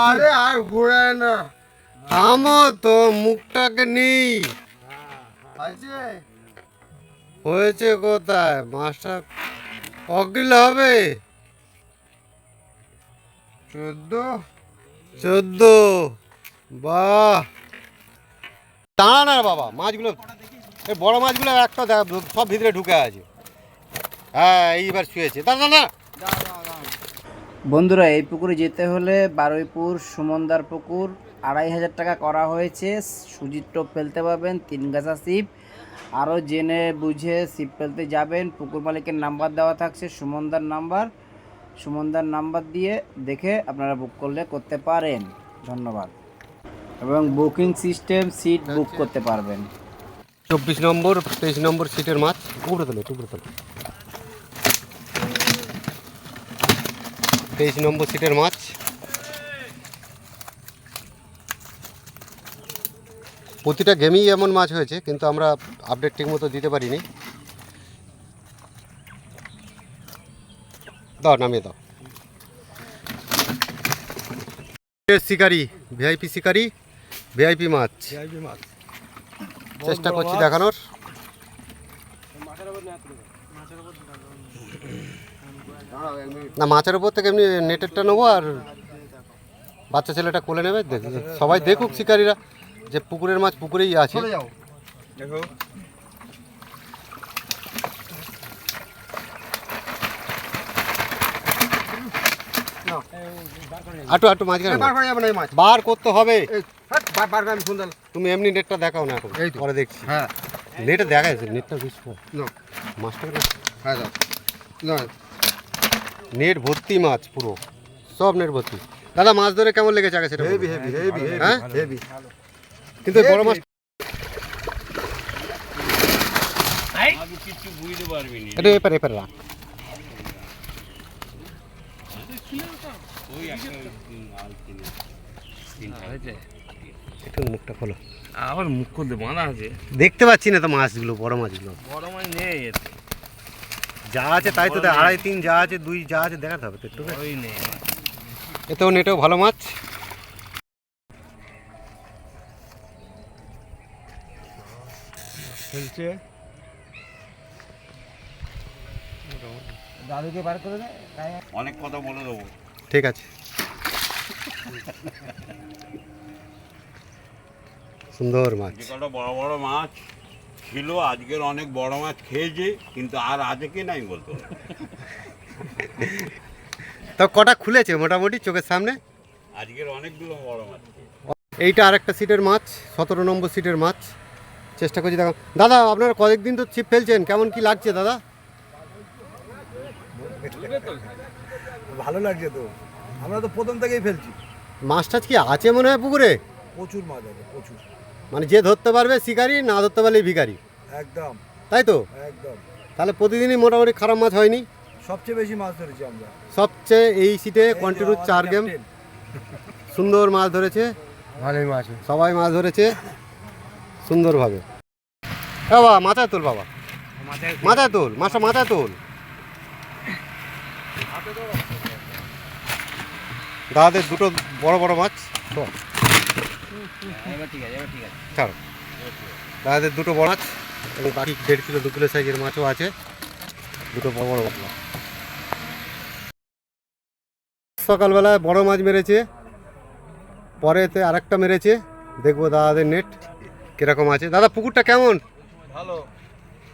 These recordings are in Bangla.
আরে আর ঘোরায় না। থামো তো মুখটাকে নেই। হয়েছে? কোথায়? মাছটা অকিল হবে? চোদ্দ। চোদ্দ। বাহ। দাঁড়া না বাবা মাছগুলো এই বড় মাছগুলো একটা সব ভিতরে ঢুকে আছে। হ্যাঁ এইবার শুয়েছে। দাঁড়া না বন্ধুরা, এই পুকুরে যেতে হলে বারুইপুর, সুমনদার পুকুর আড়াই হাজার টাকা করা হয়েছে। সুজির টোপ ফেলতে পারবেন, তিন গাছা সিপ আরও জেনে বুঝে সিপ ফেলতে যাবেন। পুকুর মালিকের নাম্বার দেওয়া থাকছে, সুমনদার নাম্বার। সুমনদার নাম্বার দিয়ে দেখে আপনারা বুক করলে করতে পারেন। ধন্যবাদ। এবং বুকিং সিস্টেম সিট বুক করতে পারবেন। চব্বিশ নম্বর, তেইশ নম্বর সিটের মাছ উপরে তোলো উপরে তোলো। তেইশ নম্বর সিটের মাছ প্রতিটা গেমেই এমন মাছ হয়েছে কিন্তু আমরা আপডেট ঠিক মতো দিতে পারিনি। দাও নামিয়ে দাও। শিকারি ভিআইপি শিকারি ভিআইপি মাছ। চেষ্টা করছি দেখানোর। না মাছের উপর থেকে এমনি নেটেরটা নেব আর বাচ্চা ছেলেটা কোলে নেবে সবাই দেখুক শিকারীরা যে পুকুরের মাছ পুকুরেই আছে। চলে যাও। আটু আটু মাঝখানে বার করতে হবে। এই বার বার করে আমি ফোন দিলাম তুমি এমনি নেটটা দেখাও না এখন এই পরে দেখছি। হ্যাঁ। নেটে দেখা যাচ্ছে নেটটা বেশি না মাছটা হ্যাঁ নেট ভর্তি মাছ পুরো সব নেট ভর্তি। দাদা মাছ ধরে কেমন লেগেছে আগে সেটা হেভি হেভি হেভি হ্যাঁ? হেভি কিন্তু বড় মাছ এটা এপারে এপারে রাখ। একটু মুখটা খোলো। আবার মুখ করতে বাঁধা আছে। দেখতে পাচ্ছি না তো মাছগুলো বড় মাছগুলো। বড় মাছ নেই এতে। যা আছে তাই তো দেখ, আড়াই তিন যা আছে দুই যা আছে দেখাতে হবে তো একটু নেই এতেও নেটেও ভালো মাছ। খেলছে। দাদুকে বার করে দেয় অনেক কথা বলে দেবো। ঠিক আছে। সুন্দর মাছ। বড় বড় মাছ। ছিল আজকের অনেক বড় মাছ খেয়েছে কিন্তু আর আছে কি নাই বলতো। তো কটা খুলেছে মোটামুটি চোখের সামনে? আজকের অনেকগুলো বড় মাছ। এইটা আরেকটা সিটের মাছ সতেরো নম্বর সিটের মাছ। চেষ্টা করছি দেখো দাদা আপনারা কয়েকদিন তো ছিপ ফেলছেন কেমন কি লাগছে দাদা? ভালো লাগছে তো। আমরা তো প্রথম থেকেই ফেলছি। মাছ টাছ কি আছে মনে হয় পুকুরে? প্রচুর মাছ আছে প্রচুর। মানে যে ধরতে পারবে শিকারি না ধরতে পারলে ভিকারি একদম। তাই তো? একদম। তাহলে প্রতিদিনই মোটামুটি খারাপ মাছ হয়নি? সবচেয়ে বেশি মাছ ধরেছি আমরা। সবচেয়ে এই সিটে কন্টিনিউ চার গেম। সুন্দর মাছ ধরেছে। ভালোই মাছ সবাই মাছ ধরেছে। সুন্দরভাবে। বাবা মাথায় তোল বাবা। মাথায় তোল মাছটা মাথায় তোল। দাদাদের দুটো বড় বড় মাছ। তো, এবার ঠিক আছে এবার ঠিক আছে। ছাড়ো দাদাদের দুটো বড় মাছ এবং বাকি দেড় কিলো দু কিলো সাইজের মাছও আছে। দুটো বড় বড় মাছ। সকালবেলায় বড় মাছ মেরেছে। পরেতে আরেকটা মেরেছে। দেখব দাদাদের নেট কীরকম আছে। দাদা পুকুরটা কেমন? ভালো।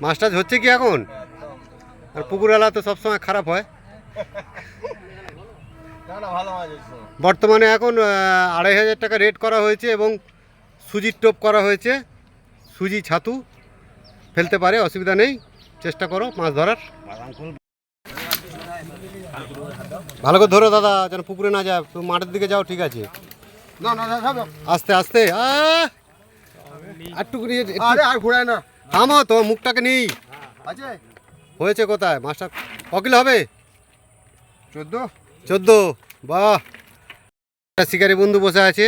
মাছ টাছ হচ্ছে কি এখন? আর পুকুরওয়ালা তো সবসময় খারাপ হয়। বর্তমানে এখন আড়াই হাজার টাকা রেট করা হয়েছে এবং সুজির টোপ করা হয়েছে। সুজি ছাতু ফেলতে পারে অসুবিধা নেই। চেষ্টা করো মাছ ধরার। ভালো করে ধরো দাদা যেন পুকুরে না যায়। তুমি মাঠের দিকে যাও ঠিক আছে। আস্তে আস্তে! আটটুকুনি আরে আর ঘোরায় না। থামো তোমার মুখটাকে নেই। হয়েছে কোথায়? মাছটা অকিল হবে? চোদ্দ। চোদ্দ, বাহ। শিকারি বন্ধু বসে আছে।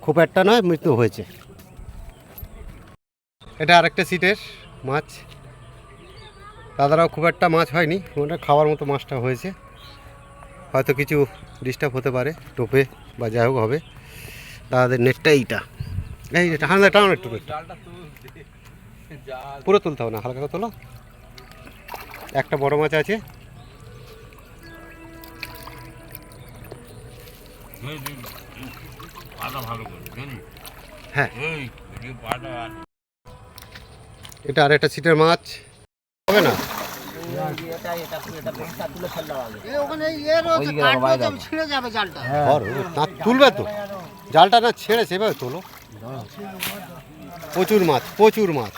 খুব একটা নয়, মৃত্যু হয়েছে। এটা আরেকটা সিটের মাছ। দাদারাও খুব একটা মাছ হয়নি ওটা খাওয়ার মতো মাছটা হয়েছে। হয়তো কিছু ডিস্টার্ব হতে পারে, টোপে বা যাই হোক হবে। তাদের নেটটা এইটা। এই হালকা টাউন একটু পুরো তুলতে হবে না, হালকা তোলো। একটা বড় মাছ আছে। পাটা ভালো করে হ্যাঁ। এই এটা আর একটা সিটের মাছ। হবে না? ধরো, না তুলবে তো। জালটা না ছেড়ে সেভাবে তোলো। প্রচুর মাছ প্রচুর মাছ।